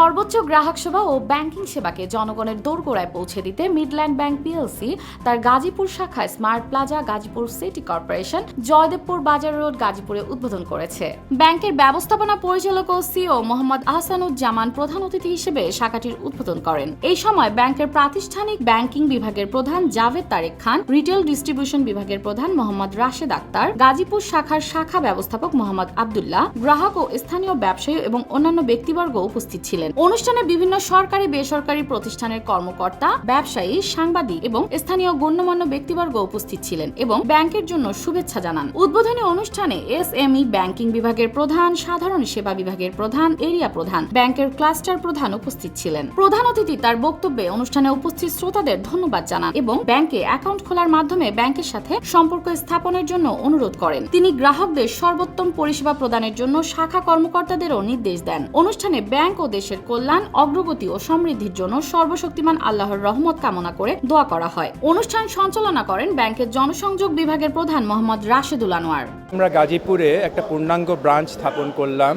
সর্বোচ্চ গ্রাহক সেবা ও ব্যাংকিং সেবাকে জনগণের দোরগোড়ায় পৌঁছে দিতে মিডল্যান্ড ব্যাংক পিএলসি তার গাজীপুর শাখায় smart plaza, Gazipur city corporation, Joydebpur Bazar road গাজীপুরে উদ্বোধন করেছে। ব্যাংকের ব্যবস্থাপনা পরিচালক ও সিও মোহাম্মদ আহসানুজ্জামান প্রধান অতিথি হিসেবে শাখাটির উদ্বোধন করেন। এই সময় ব্যাংকের প্রাতিষ্ঠানিক ব্যাংকিং বিভাগের প্রধান জাভেদ তারেক খান, রিটেল ডিস্ট্রিবিউশন বিভাগের প্রধান মোহাম্মদ রাশেদ আক্তার, গাজীপুর শাখার শাখা ব্যবস্থাপক মোহাম্মদ আবদুল্লাহ, গ্রাহক ও স্থানীয় ব্যবসায়ী এবং অন্যান্য ব্যক্তিবর্গ উপস্থিত ছিলেন। অনুষ্ঠানে বিভিন্ন সরকারি, বেসরকারি প্রতিষ্ঠানের কর্মকর্তা, ব্যবসায়ী, সাংবাদিক এবং স্থানীয় গণ্যমান্য ব্যক্তিবর্গ উপস্থিত ছিলেন এবং ব্যাংকের জন্য শুভেচ্ছা জানান। উদ্বোধনী অনুষ্ঠানে এসএমই ব্যাংকিং বিভাগের প্রধান, সাধারণ সেবা বিভাগের প্রধান, এরিয়া প্রধান, ব্যাংকের ক্লাস্টার প্রধান উপস্থিত ছিলেন। প্রধান অতিথি তার বক্তব্যে অনুষ্ঠানে উপস্থিত শ্রোতাদের ধন্যবাদ জানান এবং ব্যাংকে অ্যাকাউন্ট খোলার মাধ্যমে ব্যাংকের সাথে সম্পর্ক স্থাপনের জন্য অনুরোধ করেন। তিনি গ্রাহকদের সর্বোত্তম পরিষেবা প্রদানের জন্য শাখা কর্মকর্তাদেরও নির্দেশ দেন। অনুষ্ঠানে ব্যাংক ও দেশের কল্যাণ, অগ্রগতি ও সমৃদ্ধির জন্য সর্বশক্তিমান আল্লাহর রহমত কামনা করে দোয়া করা হয়। অনুষ্ঠান সঞ্চালনা করেন ব্যাংকের জনসংযোগ বিভাগের প্রধান মোহাম্মদ রাশেদুল আনোয়ার। আমরা গাজীপুরে একটা পূর্ণাঙ্গ ব্রাঞ্চ স্থাপন করলাম।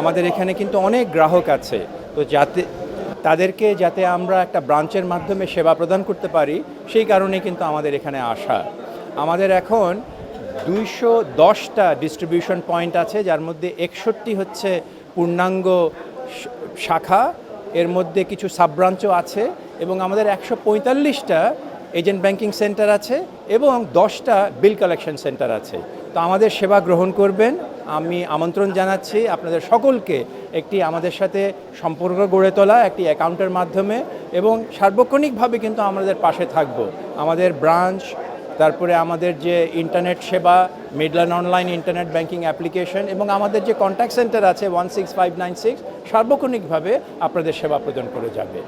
আমাদের এখানে কিন্তু অনেক গ্রাহক আছে। তো যাতে, তাদেরকে যাতে আমরা একটা ব্রাঞ্চের মাধ্যমে সেবা প্রদান করতে পারি, সেই কারণে কিন্তু আমাদের এখানে আসা। আমাদের এখন দুইশো দশটা ডিস্ট্রিবিউশন পয়েন্ট আছে, যার মধ্যে একষট্টি হচ্ছে পূর্ণাঙ্গ শাখা, এর মধ্যে কিছু সাব ব্রাঞ্চও আছে এবং আমাদের একশো পঁয়তাল্লিশটা এজেন্ট ব্যাংকিং সেন্টার আছে এবং দশটা বিল কালেকশন সেন্টার আছে। তো আমাদের সেবা গ্রহণ করবেন। আমি আমন্ত্রণ জানাচ্ছি আপনাদের সকলকে একটি আমাদের সাথে সম্পর্ক গড়ে তোলা, একটি অ্যাকাউন্টের মাধ্যমে এবং সার্বক্ষণিকভাবে কিন্তু আমাদের পাশে থাকব। আমাদের ব্রাঞ্চ তারপরে আমাদের যে ইন্টারনেট সেবা Midland online internet banking application এবং আমাদের যে কন্ট্যাক্ট সেন্টার আছে one six five nine six সার্বক্ষণিকভাবে আপনাদের সেবা প্রদান করে যাবে।